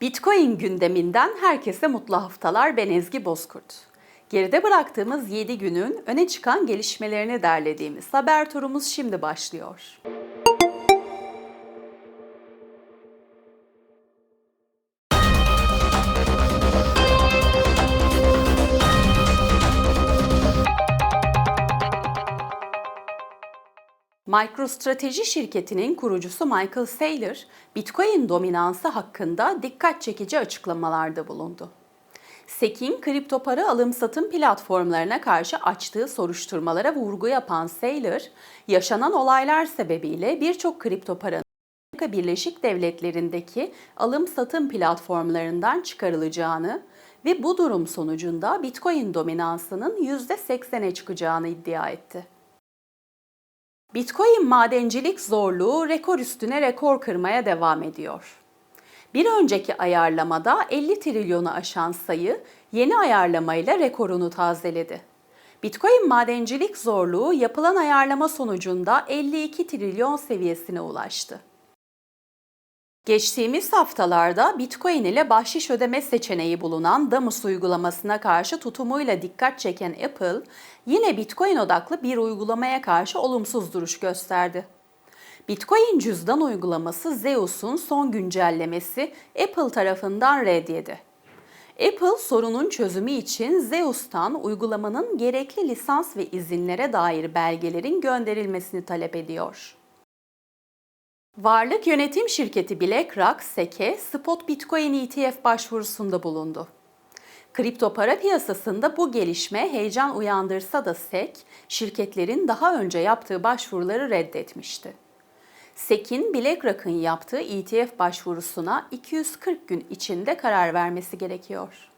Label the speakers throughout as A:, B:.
A: Bitcoin gündeminden herkese mutlu haftalar. Ben Ezgi Bozkurt. Geride bıraktığımız 7 günün öne çıkan gelişmelerini derlediğimiz haber turumuz şimdi başlıyor. MicroStrateji şirketinin kurucusu Michael Saylor, Bitcoin dominansı hakkında dikkat çekici açıklamalarda bulundu. SEC'in kripto para alım satım platformlarına karşı açtığı soruşturmalara vurgu yapan Saylor, yaşanan olaylar sebebiyle birçok kripto paranın Amerika Birleşik Devletleri'ndeki alım satım platformlarından çıkarılacağını ve bu durum sonucunda Bitcoin dominansının %80'e çıkacağını iddia etti. Bitcoin madencilik zorluğu rekor üstüne rekor kırmaya devam ediyor. Bir önceki ayarlamada 50 trilyonu aşan sayı yeni ayarlamayla rekorunu tazeledi. Bitcoin madencilik zorluğu yapılan ayarlama sonucunda 52 trilyon seviyesine ulaştı. Geçtiğimiz haftalarda Bitcoin ile bahşiş ödeme seçeneği bulunan Damus uygulamasına karşı tutumuyla dikkat çeken Apple, yine Bitcoin odaklı bir uygulamaya karşı olumsuz duruş gösterdi. Bitcoin cüzdan uygulaması Zeus'un son güncellemesi Apple tarafından red. Apple sorunun çözümü için Zeus'tan uygulamanın gerekli lisans ve izinlere dair belgelerin gönderilmesini talep ediyor. Varlık yönetim şirketi BlackRock, SEC'e spot Bitcoin ETF başvurusunda bulundu. Kripto para piyasasında bu gelişme heyecan uyandırsa da SEC, şirketlerin daha önce yaptığı başvuruları reddetmişti. SEC'in BlackRock'ın yaptığı ETF başvurusuna 240 gün içinde karar vermesi gerekiyor.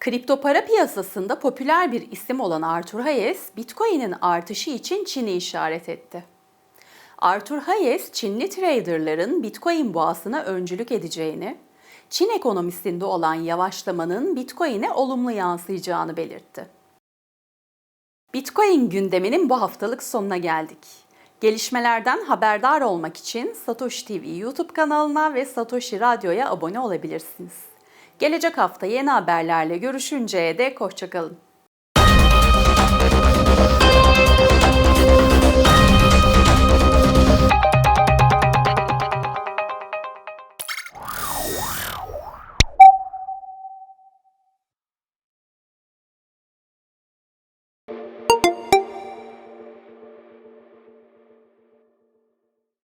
A: Kripto para piyasasında popüler bir isim olan Arthur Hayes, Bitcoin'in artışı için Çin'i işaret etti. Arthur Hayes, Çinli traderların Bitcoin boğasına öncülük edeceğini, Çin ekonomisinde olan yavaşlamanın Bitcoin'e olumlu yansıyacağını belirtti. Bitcoin gündeminin bu haftalık sonuna geldik. Gelişmelerden haberdar olmak için Satoshi TV YouTube kanalına ve Satoshi Radyo'ya abone olabilirsiniz. Gelecek hafta yeni haberlerle görüşünceye dek hoşçakalın.